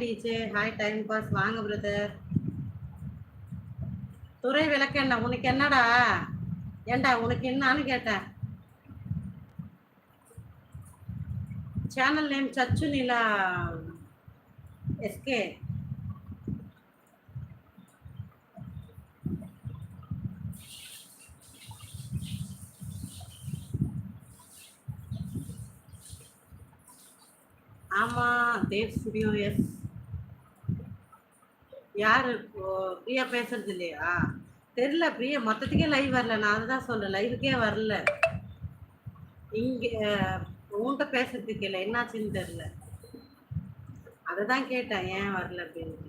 Teacher. Hi time pass வாங்க brother துறை விளக்கண்ணா உனக்கு என்னடா? ஏண்டா உனக்கு என்னான்னு கேட்டேன் channel name Sachu Nila. SK ஆமா தேவ் ஸ்டுடியோ எஸ் யாரு பிரியா பேசுறது இல்லையா? தெரியல பிரியா மொத்தத்துக்கே லைவ் வரல. நான் அதுதான் சொல்றேன் லைவுக்கே வரல. இங்க உன்கிட்ட பேசுறதுக்கு இல்லை என்னாச்சுன்னு தெரியல. அதை தான் கேட்டேன் ஏன் வரல அப்படின்ட்டு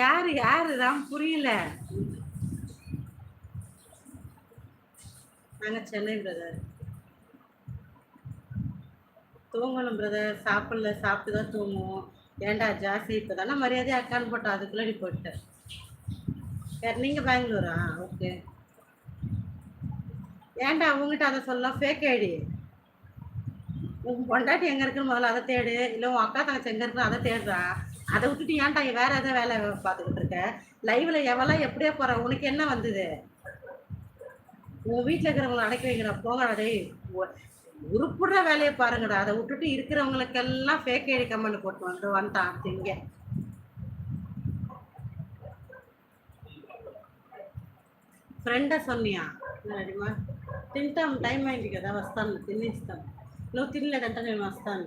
யாரு யாரு? தான் புரியல. நாங்கள் சென்னை பிரதர் தூங்கணும் பிரதர் சாப்பிடல சாப்பிட்டு தான் தூங்குவோம். ஏன்டா ஜாஸ்தி? இப்போ தானே மரியாதை அக்கான்னு போட்டோம் அதுக்குள்ளே நீ போட்ட சரி நீங்கள் பெங்களூரா? ஓகே ஏன்டா அவங்ககிட்ட அதை சொல்லலாம்? ஃபேக் ஐடி உன் பொண்டாட்டி எங்கே இருக்குன்னு முதல்ல அதை தேடு. இல்லை உன் அக்கா தங்கச்சி எங்கே இருக்குன்னு அதை தேடுறா. அதை விட்டுட்டு ஏன்டா நீ வேற எதாவது வேலை பார்த்துக்கிட்டு இருக்க? லைவில் எவ்வளோ எப்படியே போகிற உனக்கு என்ன வந்தது? உன் வீட்டில் இருக்கிறவங்களை அடக்கி வைக்கிற போங்கடா டேய் உ- உருப்புடுற வேலையை பாருங்கடா அதை விட்டுட்டு இருக்கிறவங்களுக்கெல்லாம் ஃபேக் ஐடி கமெண்ட் போட்டு வந்து வந்துட்டான் திங்க ఫ్రెండ్ సొన్నియా అడిమా తింటాం టైం అయింది కదా వస్తాను తినేస్తాను నువ్వు తినలేదంటే నేను వస్తాను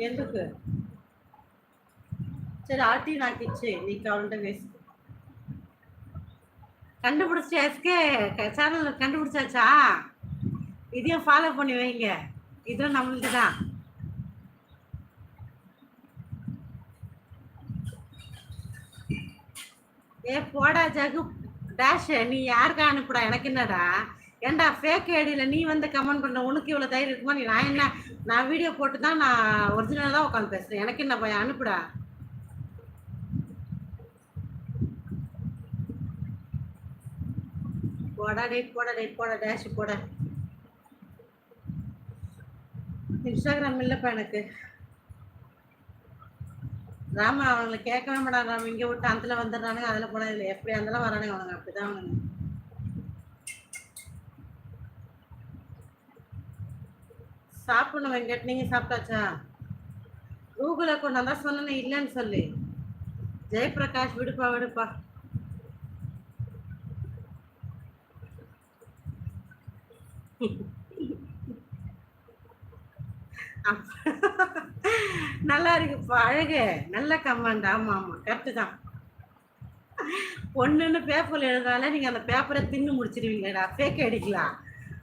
ఎందుకు சரி ஆட்டி నాకు ఇచ్చే నీకు కావాలంటే వేసుకో கண்டுபிடிச்சி எஸ்கே சேனல் கண்டுபிடிச்சாச்சா? இதையும் ஃபாலோ பண்ணி வைங்க. இதுவும் நம்மளுக்கு தான். ஏ போடா ஜகு. டேஷ் நீ யாருக்கா அனுப்புடா? எனக்கு என்னடா? ஏன்டா ஃபேக் ஐடியில் நீ வந்து கமெண்ட் பண்ண உனக்கு இவ்வளோ தைரியம் இருக்குமா? நீ நான் என்ன நான் வீடியோ போட்டு தான் நான் ஒரிஜினலாக தான் உட்காந்து பேசுகிறேன் எனக்கு என்ன பையன் அனுப்புடா. போடா டேட் போடா டேட் போடா டேஷ் போட. இன்ஸ்டாகிராம் இல்லைப்பா எனக்கு. ராமா அவங்களை கேட்கவே மாட்டாங்க. ராம இங்கே விட்டு அதில் வந்துடுறானுங்க அதில் போனா இல்லை எப்படி அதெல்லாம் வரானுங்க அவனுங்க அப்படிதான் அவனுங்க சாப்பிடணும் வெங்கட். நீங்கள் சாப்பிட்டாச்சா? கூகுளை கொண்டு நான் தான் சொன்னேன் இல்லைன்னு சொல்லி. ஜெயபிரகாஷ் விடுப்பா விடுப்பா. நல்லா இருக்குப்பா அழகு. நல்ல கமாண்ட் ஆமா ஆமா. கரெக்டு தான். பொண்ணுன்னு பேப்பர்ல எழுதால நீங்க அந்த பேப்பரை தின்னு முடிச்சிருவீங்கடா ஃபேக் அடிக்கலாம்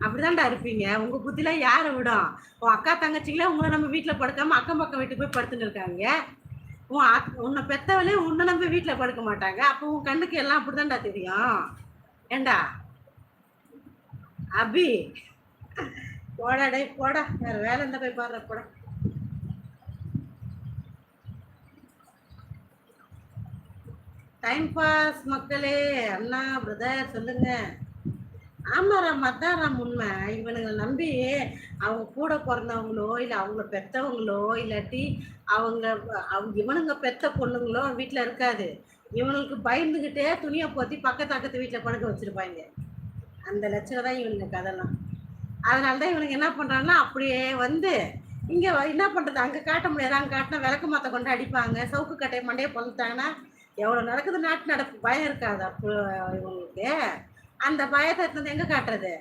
அப்படிதான்டா இருப்பீங்க. உங்க புத்தில யாரை விடும்? உன் அக்கா தங்கச்சிங்களே உங்களை நம்ம வீட்டில் படுக்காம அக்கம் பக்கம் வீட்டுக்கு போய் படுத்துன்னு இருக்காங்க. உன் அக்- உன்னை பெத்தவளே உன்னை நம்ம வீட்டில் படுக்க மாட்டாங்க. அப்போ உன் கண்ணுக்கு எல்லாம் அப்படிதான்டா தெரியும். ஏண்டா? அபி. போடா டே போடா வேற வேலை இருந்தா போய் பாடுற போடா. டைம் பாஸ் மக்களே அண்ணா பிரதர் சொல்லுங்க. ஆமாராம் அதான்றாம் உண்மை இவனுங்களை நம்பி அவங்க கூட பிறந்தவங்களோ இல்லை அவங்கள பெத்தவங்களோ இல்லாட்டி அவங்க அவங்க இவனுங்க பெத்த பொண்ணுங்களோ வீட்டில் இருக்காது. இவனுக்கு பயந்துக்கிட்டே துணியை போத்தி பக்கத்து பக்கத்து வீட்டில் படுக்க வச்சிருப்பாங்க. அந்த லட்சணம் தான் இவனுங்க கதெல்லாம் அதனால தான் இவனுங்க என்ன பண்ணுறான்னா அப்படியே வந்து இங்கே என்ன பண்ணுறது அங்கே காட்ட முடியாது. அங்கே காட்டினா விளக்கு மாற்ற கொண்டு அடிப்பாங்க. சவுக்கு கட்டையை மண்டையை பொழுதுட்டாங்கன்னா எவ்வளோ நடக்குது? நாட்டு நடப்பு. பயம் இருக்காது? அப்போ இவங்களுக்கு. அந்த பயத்தை எடுத்து வந்து எங்கே காட்டுறது?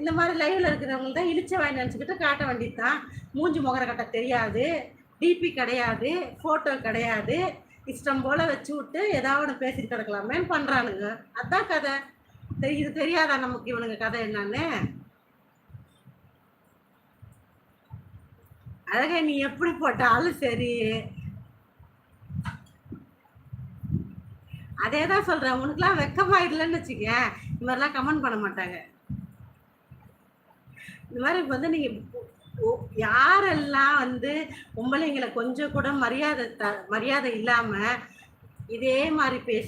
இந்த மாதிரி லைவ்ல இருக்கிறவங்க தான் இழிச்ச வாய் நினச்சிக்கிட்டு காட்ட வேண்டியது தான் மூஞ்சி முகர கட்ட தெரியாது. டிபி கிடையாது. ஃபோட்டோ கிடையாது. இஷ்டம் போல வச்சு விட்டு ஏதாவது பேசிட்டு கிடக்கலாமேன்னு பண்ணுறானுங்க அதான் கதை. இது தெரியாதா நமக்கு இவனுங்க கதை என்னன்னு? அழகா நீ எப்படி போட்டாலும் சரி. அதே தான் சொல்கிறேன் உனக்குலாம் வெக்கமா இல்லைன்னு வச்சுக்க இந்த மாதிரிலாம் கமெண்ட் பண்ண மாட்டாங்க. இந்த மாதிரி வந்து நீங்கள் யாரெல்லாம் வந்து பொம்பளைங்களை கொஞ்சம் கூட மரியாதை த மரியாதை இல்லாமல் இதே மாதிரி பேச